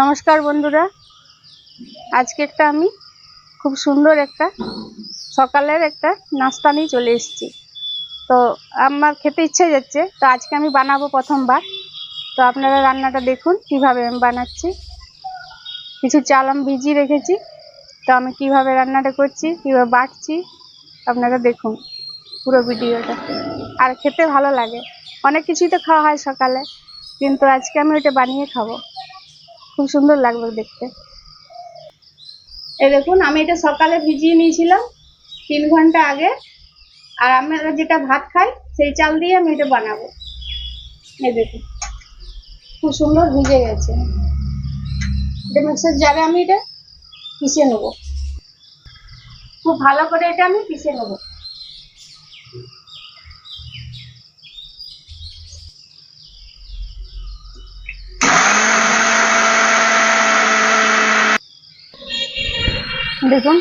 নমস্কার বন্ধুরা। আজকে একটা আমি খুব সুন্দর একটা সকালের একটা নাস্তা নিয়ে চলে এসেছি। তো আমার খেতে ইচ্ছে যাচ্ছে, তো আজকে আমি বানাবো প্রথমবার। তো আপনারা রান্নাটা দেখুন, কীভাবে আমি বানাচ্ছি। কিছু চাল আমি ভিজিয়ে রেখেছি, তো আমি কীভাবে রান্নাটা করছি, কীভাবে বাটছি, আপনারা দেখুন পুরো ভিডিওটা। আর খেতে ভালো লাগে। অনেক কিছুই তো খাওয়া হয় সকালে, কিন্তু আজকে আমি ওটা বানিয়ে খাব। খুব সুন্দর লাগবে দেখতে। এই দেখুন, আমি এটা সকালে ভিজিয়ে নিয়েছিলাম তিন ঘণ্টা আগে। আর আমরা যেটা ভাত খাই, সেই চাল দিয়ে আমি এটা বানাবো। এই দেখুন, খুব সুন্দর ভিজে গেছে। এটা মিক্সার জারে আমি এটা পিষে নেব। খুব ভালো করে এটা আমি পিষে নেব। দেখুন,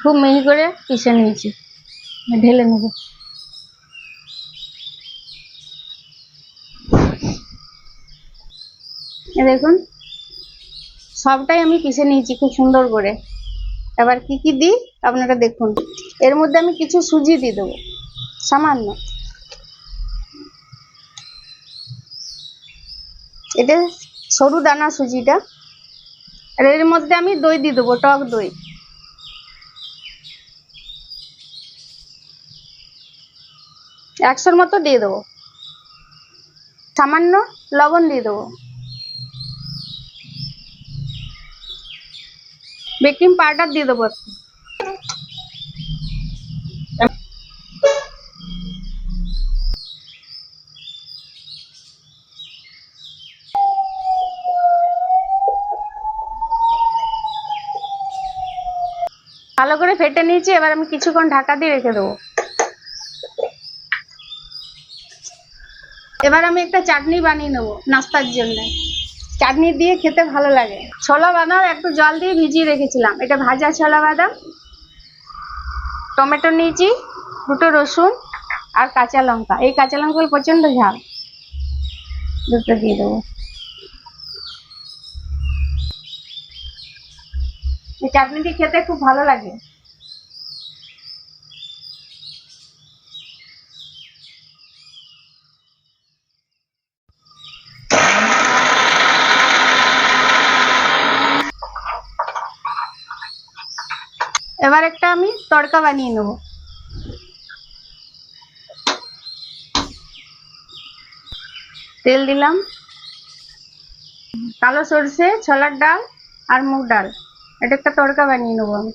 খুব মিহি করে পিষে নিয়েছি। ঢেলে নেব। দেখুন, সবটাই আমি পিষে নিয়েছি খুব সুন্দর করে। এবার কি কি দিই, আপনারা দেখুন। এর মধ্যে আমি কিছু সুজি দিয়ে দেবো, সামান্য। এটা সরু দানা সুজিটা। আর এর মধ্যে আমি দই দিয়ে দেবো, টক দই। একশোর মতো দিয়ে দেবো। সামান্য লবণ দিয়ে দেবো। বেকিং পাউডার দিয়ে দেবো ভালো করে ফেটে নিয়েছি, এবার আমি কিছুক্ষণ ঢাকা দিয়ে রেখে দেবো। এবার আমি একটা চাটনি বানিয়ে নেব নাস্তার জন্য। চাটনি দিয়ে খেতে ভালো লাগে। ছোলা বাদাম একটু জল দিয়ে ভিজিয়ে রেখেছিলাম। এটা ভাজা ছোলা বাদাম, টমেটো নিয়েছি, দুটো রসুন আর কাঁচা লঙ্কা। এই কাঁচা লঙ্কা প্রচণ্ড ঝাল। দুটো দিয়ে দেবো। এই চাটনিটি খেতে খুব ভালো লাগে। এবার একটা আমি তড়কা বানিয়ে নেব। তেল দিলাম। কালো সরষে, ছোলার ডাল আর মুগ ডাল। এটা একটা তড়কা বানিয়ে নেব আমি।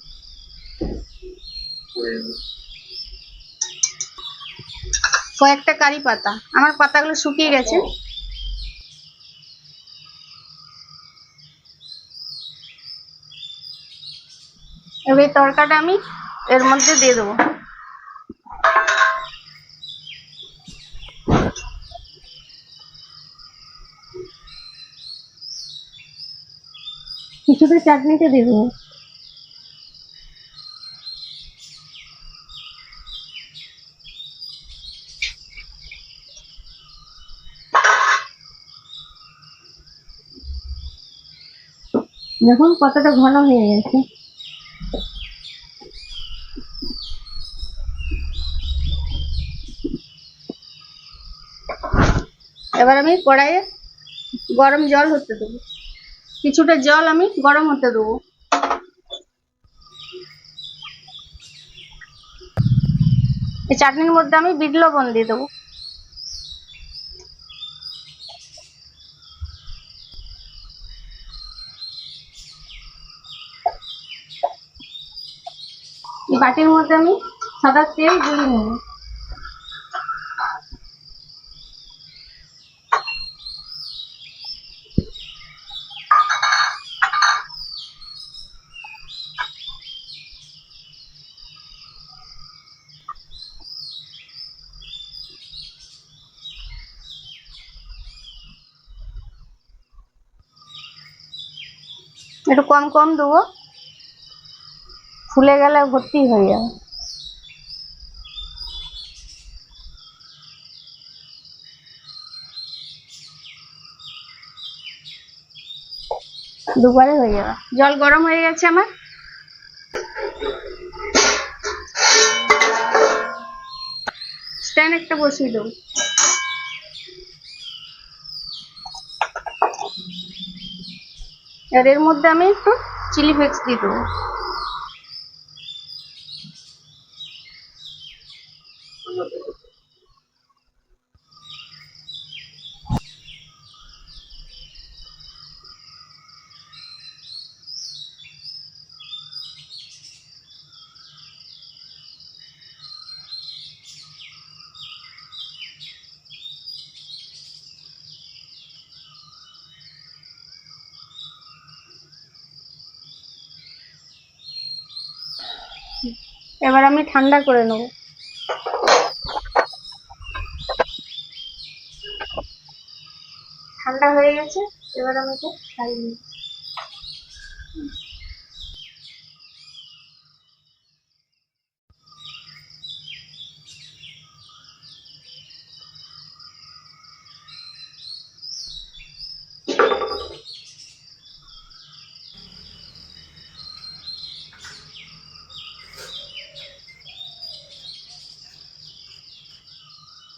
কয়েকটা কারি পাতা। আমার পাতাগুলো শুকিয়ে গেছে। এবার এই তড়কাটা আমি এর মধ্যে দিয়ে দেবো। কিছুটা চাটনিটা দিয়ে দেবো। দেখুন কতটা ঘন হয়ে গেছে। এবার আমি কড়াইয়ে গরম জল হতে দেবো। কিছুটা জল আমি গরম হতে দেবো। এই চাটনির মধ্যে আমি বিট লবণ দিয়ে দেবো। বাটির মধ্যে আমি সাদা তেল গুলিয়ে নেব। একটু কম কম দেবো। ফুলে গেলে ভর্তি হয়ে যাবে। দুবারে হয়ে যাবে। জল গরম হয়ে গেছে আমার? স্ট্যান্ড একটা বসিয়ে দেবো। এর মধ্যে আমি একটু চিলি ফ্লেক্স দিয়ে দেবো। এবার আমি ঠান্ডা করে নেব। ঠান্ডা হয়ে গেছে এবার আমি এটা ছাড়িয়ে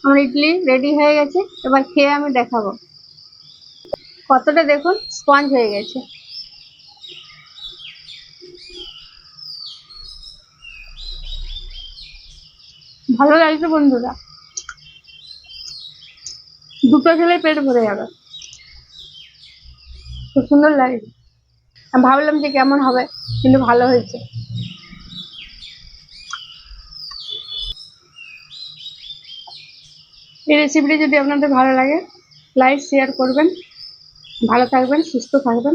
আমার ইডলি রেডি হয়ে গেছে। এবার খেয়ে আমি দেখাবো। কতটা দেখুন স্পঞ্জ হয়ে গেছে। ভালো লাগছে বন্ধুরা। দুটো খেলে পেট ভরে যাবে। খুব সুন্দর লাগে আমি ভাবলাম যে কেমন হবে, কিন্তু ভালো হয়েছে। এই রেসিপিটি যদি আপনাদের ভালো লাগে লাইক শেয়ার করবেন। ভালো থাকবেন, সুস্থ থাকবেন।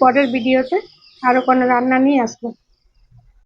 পরের ভিডিওতে আরও কোনো রান্না নিয়ে আসব।